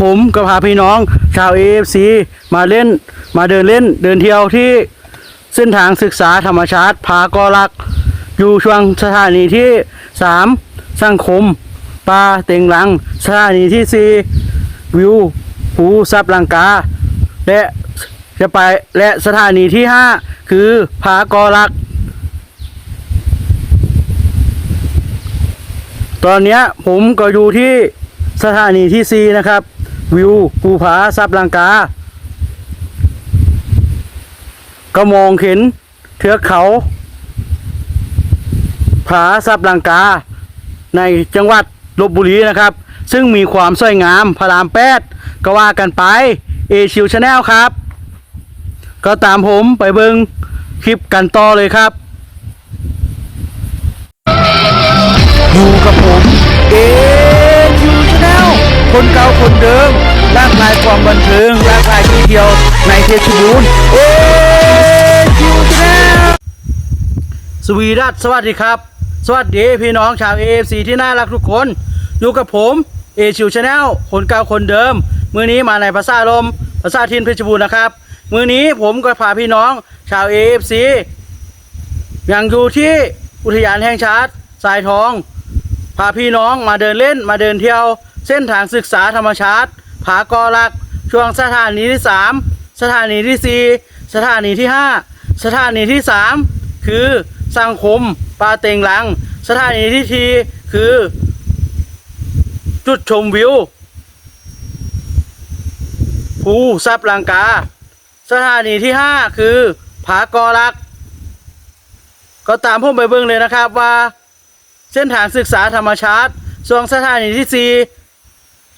ผมก็พาพี่น้องชาว AFC มาเล่นมาเดินเล่นเดินเที่ยวที่เส้นทางศึกษาธรรมชาติผากอลัก อยู่ช่วงสถานีที่ 3 สังคมปลาเต็งหลัง สถานีที่ 4 วิวภูซับลังกา และจะไปและสถานีที่ 5 คือผากอลัก ตอนนี้ผมก็อยู่ที่ สถานีที่ 4 นะครับ วิวภูผาซับลังกา ก็มองเห็นเทือกเขา ผาซับลังกา ในจังหวัดลบบุรีนะครับ ซึ่งมีความสวยงามพระรามแปดก็ว่ากันไปเอชิวชาแนลครับ ก็ตามผมไปเบิงคลิปกันต่อเลยครับอยู่กับผมเอ คนเก่าคนเดิมลากลายความบันเทิงลากลายที่เดียวในเพชรบูรณ์เอชิวชาแนลสวีดัสสวัสดีครับ สวัสดีพี่น้องชาว AFC ที่น่ารักทุกคน อยู่กับผมเอชิวชาแนลคนเก่าคนเดิม มือนี้มาในภาษาลมภาษาทินเพชรบูรณ์นะครับ มือนี้ผมก็พาพี่น้องชาว AFC ยังอยู่ที่อุทยานแห่งชาติสายทอง พาพี่น้องมาเดินเล่นมาเดินเที่ยว เส้นทางศึกษาธรรมชาติ ผากอลัก ช่วงสถานีที่ 3 สถานีที่ 4 สถานีที่ 5 สถานีที่ 3 คือสังคมปาเต็งหลัง สถานีที่ทีคือ จุดชมวิวภูซับลังกา สถานีที่ 5 คือ ผากอลัก ก็ตามผมไปเบิ่งเลยนะครับว่า เส้นทางศึกษาธรรมชาติส่วนสถานีที่ 4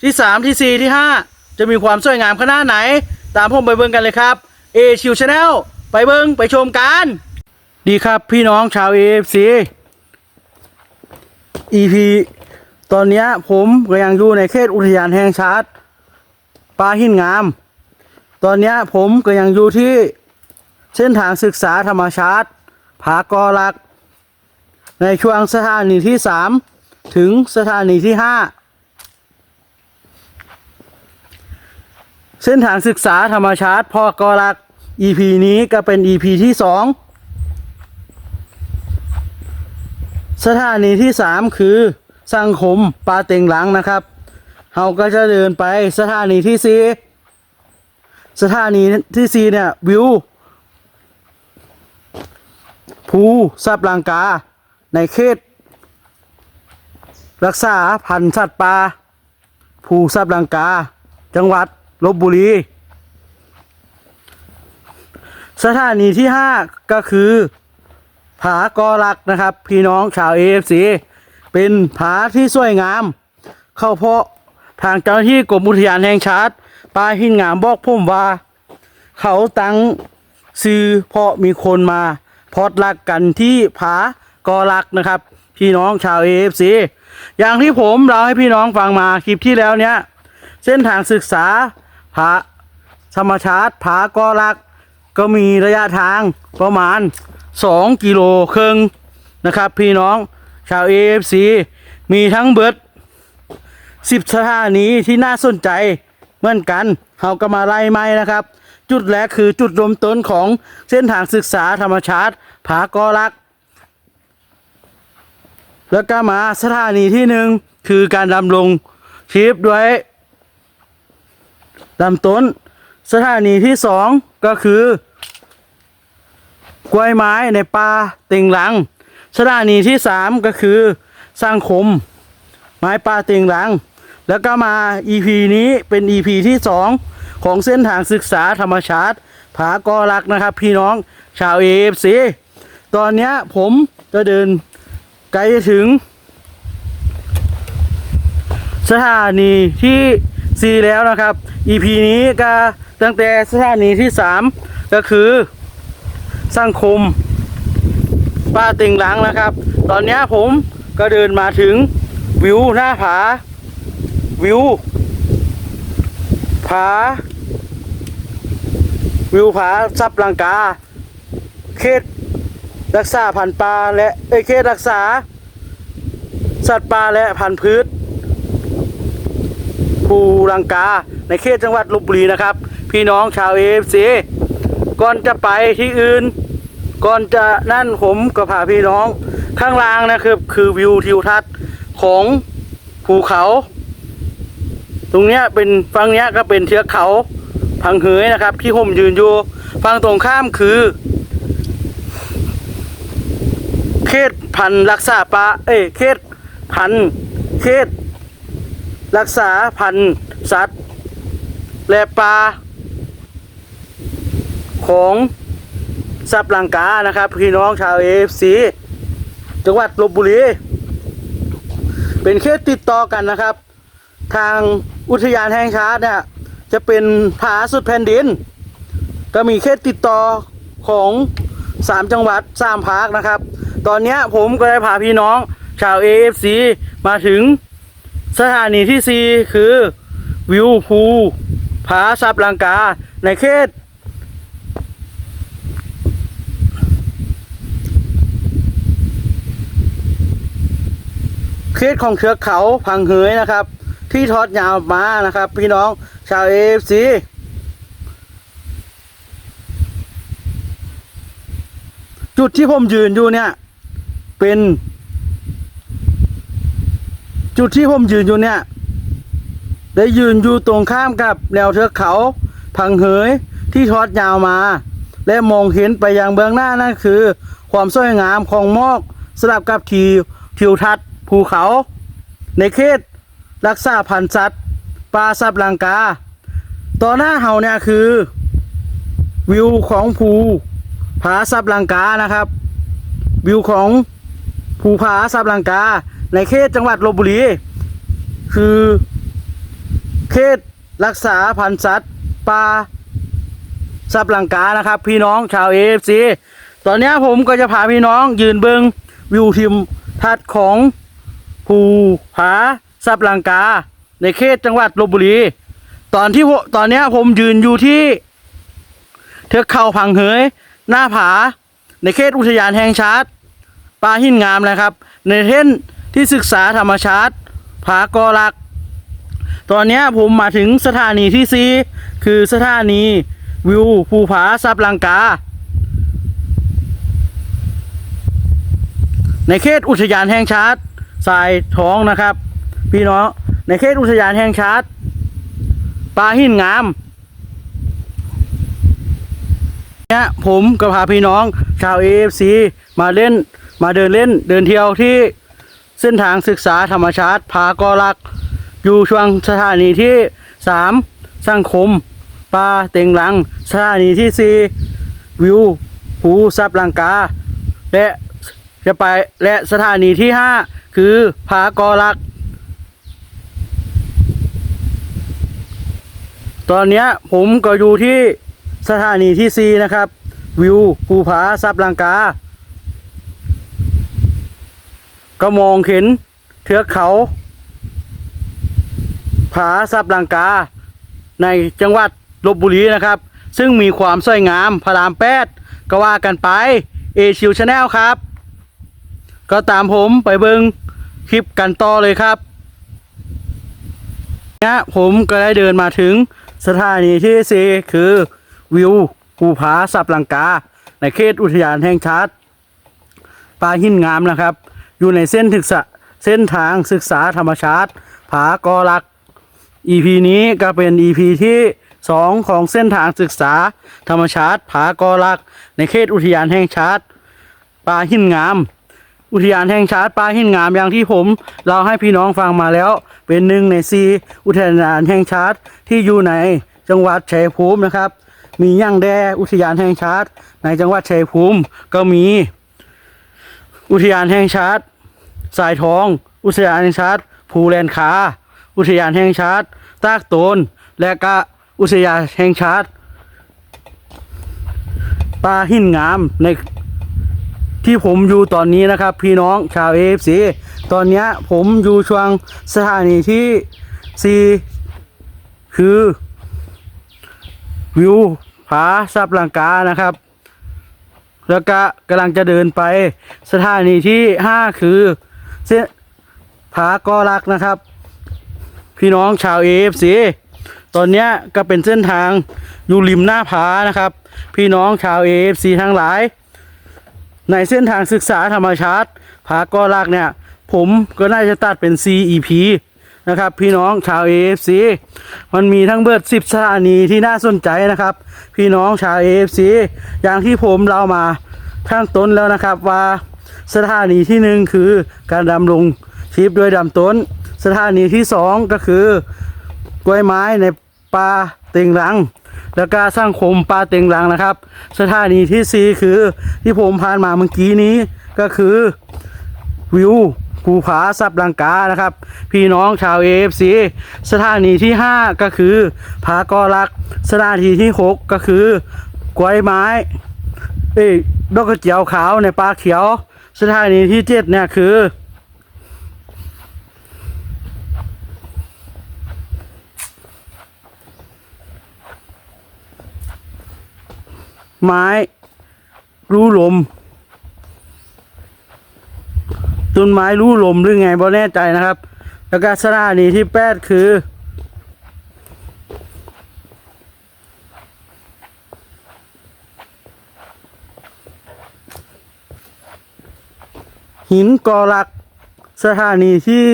ที่3ที่4ที่5จะมีความสวยงามขนาดไหน ตามผมไปเบิ่งกันเลยครับเอชิวชาแนลไปเบิ่งไปชมกัน ดีครับพี่น้องชาว AFC EP ตอนนี้ผมก็ยังอยู่ในเขตอุทยานแห่งชาติป่าหินงาม ตอนนี้ผมก็ยังอยู่ที่เส้นทางศึกษาธรรมชาติ ผากอลัก ในช่วงสถานีที่ 3 ถึงสถานีที่ 5 เส้นทางศึกษาธรรมชาติพอกอลัก EP นี้ก็เป็น EP ที่ 2 สถานีที่ 3 คือสังคมปาเต็งหลังนะครับเราก็จะเดินไปสถานีที่ 4 สถานีที่ 4 เนี่ย วิวภูซับลังกา ในเขต รักษาพันธุ์สัตว์ป่าภูซับลังกา จังหวัด ลบบุรี สถานีที่5ก็คือ ผากอลักนะครับ พี่น้องชาว AFC เป็นผาที่สวยงาม เข้าเพาะทางเจ้าหน้าที่กรมอุทยานแห่งชาติป่าหินงามบอกผมว่า เขาตั้งซื้อเพราะมีคนมาพอดรักกันที่ผากอลักนะครับ พี่น้องชาว AFC อย่างที่ผมเราให้พี่น้องฟังมาคลิปที่แล้วเนี้ยเส้นทางศึกษา ผาธรรมชาติผากอลัก ก็มีระยะทางประมาณ 2 กิโลครึ่งนะครับ พี่น้องชาว AFC มีทั้งเบิด 10 สถานีที่น่าสนใจเหมือนกันเราก็มาไล่ไม้นะครับ จุดแรกคือจุดเรมต้นของเส้นทางศึกษาธรรมชาติผากอลัก แล้วก็มาสถานีที่หนึ่งคือการดำลงชีพด้วย ลำต้น สถานีที่สองก็คือกล้วยไม้ในป่าเต็งหลัง สถานีที่สามก็คือสร้างคม ไม้ป่าเต็งหลัง แล้วก็มา EP นี้เป็น EP ที่สองของเส้นทางศึกษาธรรมชาติ ผากอลักนะครับ พี่น้องชาว AFC ตอนนี้ผมจะเดินใกล้ถึง สถานีที่ 4แล้วนะครับ EP นี้ก็ตั้งแต่สถานีที่ 3 ก็คือสังคมป้าติงหลังนะครับ ตอนนี้ผมก็เดินมาถึงวิวหน้าผา วิวผา วิวผาซับลังกา เขตรักษาพันธุ์ปลาและเอเขตรักษา สัตว์ป่าและพันธุ์พืช ภูลังกา ในเขตจังหวัดลบบุรีนะครับ พี่น้องชาวเอฟซีก่อนจะไปที่อื่น ก่อนจะนั่นผมก็พาพี่น้องข้างล่างนะครับ คือวิวทิวทัศน์ของภูเขา ตรงเนี้ยเป็นฝั่งเนี้ยก็เป็นเทือกเขาพังเหยนะครับ ที่ผมยืนอยู่ฝั่งตรงข้ามคือเขตพันรักษาปลาเอ้ยเขตพันเขต รักษาพันธุ์สัตว์ และปลาของสับลังกานะครับ พี่น้องชาวเอฟซีจังหวัดลบบุรี เป็นเขตติดต่อกันนะครับ ทางอุทยานแห่งชาติเนี่ยจะเป็นผาสุดแผ่นดิน ก็มีเขตติดต่อของสามจังหวัดสามภาคนะครับ ตอนนี้ผมก็ได้พาพี่น้องชาว AFC มาถึง สถานีที่ 4 คือ วิวภูผาซับลังกา ในเขตเขตของเทือกเขาพังเหยนะครับ ที่ทอดยาวมานะครับ พี่น้องชาว AFC จุดที่ผมยืนอยู่เนี่ย เป็น จุดที่ผมยืนอยู่เนี่ย ได้ยืนอยู่ตรงข้ามกับแนวเทือกเขาพังเหยที่ทอดยาวมา และมองเห็นไปยังเบื้องหน้านั่นคือ ความสวยงามของมอกสลับกับทิวทิวทัศน์ภูเขา ในเขตรักษาพันธุ์สัตว์ปลาซับลังกา ต่อหน้าเฮาเนี่ยคือ วิวของภูผาซับลังกานะครับ วิวของภูผาซับลังกา ในเขตจังหวัดลบบุรี คือเขตรักษาพันธุ์สัตว์ปลาซับลังกานะครับ พี่น้องชาวเอฟซีตอนนี้ผมก็จะพาพี่น้องยืนเบิงวิวทิมทัศน์ของภูผาซับลังกา ในเขตจังหวัดลบบุรี ตอนที่ตอนนี้ผมยืนอยู่ที่เทือกเขาพังเหยหน้าผา ในเขตอุทยานแห่งชาติป่าหินงามนะครับ ในเท่น ที่ศึกษาธรรมชาติผากอลัก ตอนนี้ผมมาถึงสถานีที่สี่คือสถานีวิวภูผาซับลังกา ในเขตอุทยานแห่งชาติสายท้องนะครับ พี่น้องในเขตอุทยานแห่งชาติป่าหินงามเนี่ยผมก็พาพี่น้องชาว AFC มาเล่นมาเดินเล่นเดินเที่ยวที่ เส้นทางศึกษาธรรมชาติผากอลัก อยู่ช่วงสถานีที่ 3 สังคมปลาเต็งหลัง สถานีที่ 4 วิวภูซับลังกา และจะไปและสถานีที่ 5 คือผากอลัก ตอนนี้ผมก็อยู่ที่สถานีที่ 4 นะครับ วิวภูผาซับลังกา ก็มองเห็นเทือกเขา ผาซับลังกา ในจังหวัดลบบุรีนะครับ ซึ่งมีความสวยงามพระรามแปดก็ว่ากันไปเอชิวชาแนลครับ ก็ตามผมไปเบิงคลิปกันต่อเลยครับเนี่ยผมก็ได้เดินมาถึงสถานีที่สี่คือวิวภูผาสับลังกา ในเขตอุทยานแห่งชาติป่าหินงามนะครับ อยู่ในเส้นศึกษาเส้นทางศึกษาธรรมชาติ ผากอลัก EP นี้ก็เป็น EP ที่ 2 ของเส้นทางศึกษาธรรมชาติ ผากอลัก ในเขตอุทยานแห่งชาติป่าหินงาม อุทยานแห่งชาติป่าหินงามอย่างที่ผมเราให้พี่น้องฟังมาแล้ว เป็นหนึ่งในซีอุทยานแห่งชาติที่อยู่ในจังหวัดชัยภูมินะครับ มีย่างแดอุทยานแห่งชาติ ในจังหวัดชัยภูมิก็มี อุทยานแห่งชาติ สายทอง อุทยานแห่งชาติภูแลนคา อุทยานแห่งชาติ ตากโตน และก็อุทยานแห่งชาติป่าหินงามในที่ผมอยู่ตอนนี้นะครับ พี่น้องชาวเอฟซีตอนนี้ผมอยู่ช่วงสถานีที่ 4 คือ วิวผาซับลังกานะครับ แล้วก็กำลังจะเดินไปสถานีที่ 5 คือ ส้นผากอลักนะครับ พี่น้องชาว AFC ตอนนี้ก็เป็นเส้นทางอยู่ริมหน้าผานะครับ พี่น้องชาว AFC ทั้งหลาย ในเส้นทางศึกษาธรรมชาติผากอลักเนี่ย ผมก็น่าจะตัดเป็น CEP นะครับ พี่น้องชาว AFC มันมีทั้งเบิด 10 สถานีที่น่าสนใจนะครับ พี่น้องชาว AFC อย่างที่ผมเล่ามาข้างต้นแล้วนะครับว่า สถานีที่หนึ่งคือการดำรงชีพโดยดำต้น สถานีที่สองก็คือกล้วยไม้ในป่าเต็งรัง แล้วก็สร้างคมป่าเต็งรังนะครับ สถานีที่สี่คือที่ผมผ่านมาเมื่อกี้นี้ก็คือวิวภูผาซับลังกานะครับ พี่น้องชาว AFC สถานีที่ 5 ก็คือผากอลัก สถานีที่ 6 ก็คือกล้วยไม้เอ้ดอกกระเจียวขาวในป่าเขียว สถานีที่7เนี่ยคือ ไม้รู้ลม ต้นไม้รู้ลมหรือไงบ่แน่ใจนะครับ แล้วก็สถานีที่แปดคือ หินกอลัก สถานีที่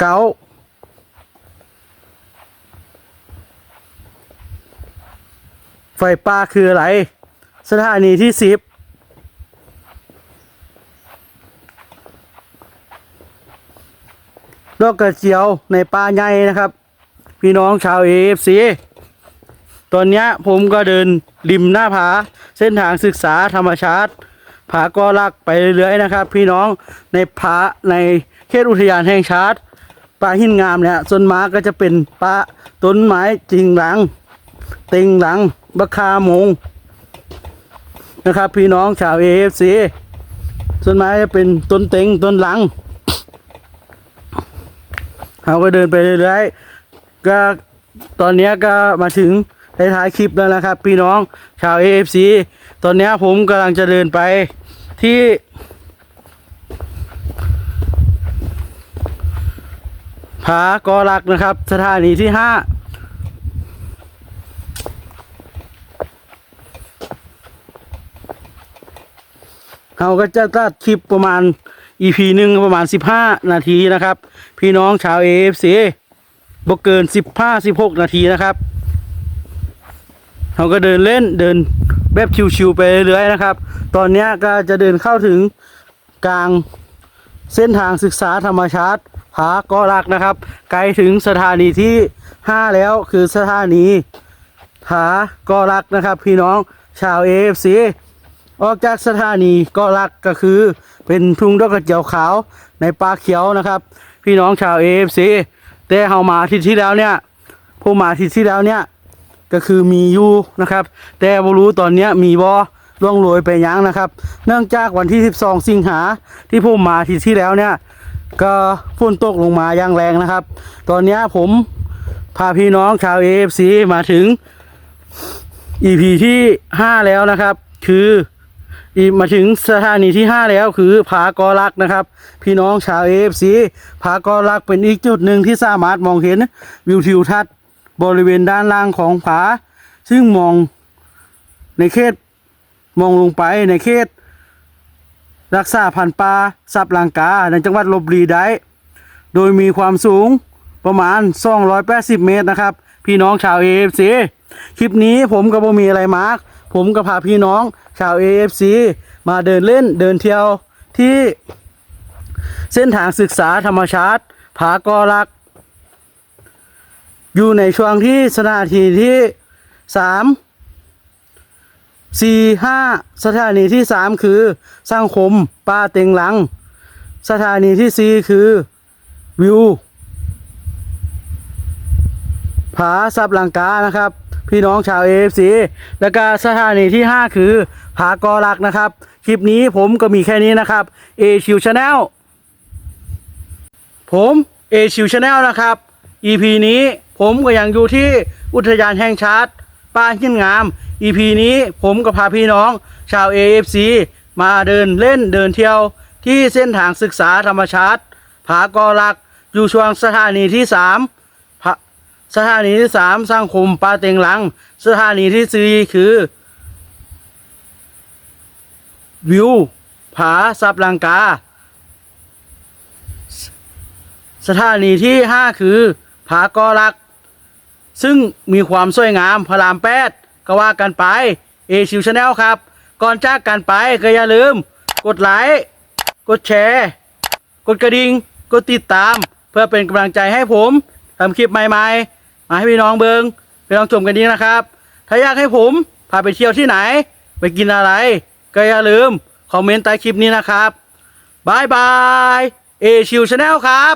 เก้าไฟป่าคืออะไร สถานีที่สิบดอกกระเจียวในป่าใหญ่นะครับ พี่น้องชาวเอฟซีตอนนี้ผมก็เดินริมหน้าผา เส้นทางศึกษาธรรมชาติ ผากอลักไปเรื่อยๆนะครับ พี่น้องในผาในเขตอุทยานแห่งชาติป่าหินงามเนี่ยส่วนมากก็จะเป็นป่าต้นไม้จริงหลังต็งหลังบักคามงนะครับ พี่น้องชาวเอฟซีส่วนไม้จะเป็นต้นเต็งต้นหลังเราก็เดินไปเรื่อยๆก็ตอนนี้ก็มาถึงท้ายๆคลิปแล้วนะครับ พี่น้องชาวเอฟซีตอนนี้ผมกำลังจะเดินไป ที่ผากอลักนะครับ สถานีที่ห้าเราก็จะตัดคลิปประมาณ EP หนึ่งประมาณ 15 นาทีนะครับ พี่น้องชาว AFC บ่เกิน 15 16 นาทีนะครับ เราก็เดินเล่นเดินแบบชิวๆไปเรื่อยๆนะครับ ตอนนี้ก็จะเดินเข้าถึงกลางเส้นทางศึกษาธรรมชาติผากอลักนะครับ ไกลถึงสถานีที่ 5 แล้วคือสถานีผากอลักนะครับ พี่น้องชาว AFC ออกจากสถานีก็รักก็คือเป็นทุ่งดอกกระเจียวขาวในป่าเขียวนะครับ พี่น้องชาวเอฟซีแต่เฮามาทิตย์ที่แล้วเนี่ยผู้มาทิตย์ที่แล้วเนี่ย ก็คือมีอยู่นะครับ แต่บ่รู้ตอนนี้มีบ่ล่วงโรยไปยังนะครับ เนื่องจากวันที่ 12 สิงหาที่ผมมาทิตย์ที่แล้วเนี่ย ก็ฝนตกลงมาอย่างแรงนะครับ ตอนนี้ผมพาพี่น้องชาว AFC มาถึง EP ที่ 5 แล้วนะครับ คือมาถึงสถานีที่ 5 แล้วคือผากอลักนะครับ พี่น้องชาวเอฟซีผากอลักเป็นอีกจุดหนึ่งที่สามารถมองเห็นวิวทิวทัศน์ บริเวณด้านล่างของผา ซึ่งมองในเขตมองลงไปในเขต รักษาพันธุ์ปลาสับลังกาในจังหวัดลบบุรีได้ โดยมีความสูงประมาณ 280 เมตรนะครับ พี่น้องชาว AFC คลิปนี้ผมก็บ่มีอะไรมาร์กผมก็พาพี่น้องชาว AFC มาเดินเล่นเดินเที่ยวที่เส้นทางศึกษาธรรมชาติ ผากอลัก อยู่ในช่วงที่สถานีที่สามสี่ห้าสถานีที่สามคือสร้างคมป้าเต็งหลัง สถานีที่สี่คือวิวผาซับลังกานะครับ พี่น้องชาว AFC แล้วก็สถานีที่ 5 คือผากอลักนะครับ คลิปนี้ผมก็มีแค่นี้นะครับ A ชิวชาแนลผม A ชิวชาแนลนะครับ EP นี้ ผมก็ยังอยู่ที่อุทยานแห่งชาติป้าหินงาม EP นี้ผมก็พาพี่น้อง ชาว AFC มาเดินเล่นเดินเที่ยวที่เส้นทางศึกษาธรรมชาติ ผากอลักอยู่ช่วงสถานีที่สามสถานีที่สามสร้างคมปาเต็งหลัง สถานีที่สี่คือ วิว ผาซับลังกา สถานีที่ห้าคือ ผากอลัก ซึ่งมีความสวยงามพระรามแปดก็ว่ากันไปเอชิวชาแนลครับ ก่อนจากกันไปก็อย่าลืม กดไลค์กดแชร์ กดกระดิ่งกดติดตาม เพื่อเป็นกำลังใจให้ผมทำคลิปใหม่ๆ มาให้พี่น้องเบิงไปลองชมกันดีนะครับ ถ้าอยากให้ผมพาไปเที่ยวที่ไหน ไปกินอะไร ก็อย่าลืม คอมเมนต์ใต้คลิปนี้นะครับบายบายเอชิวชาแนลครับ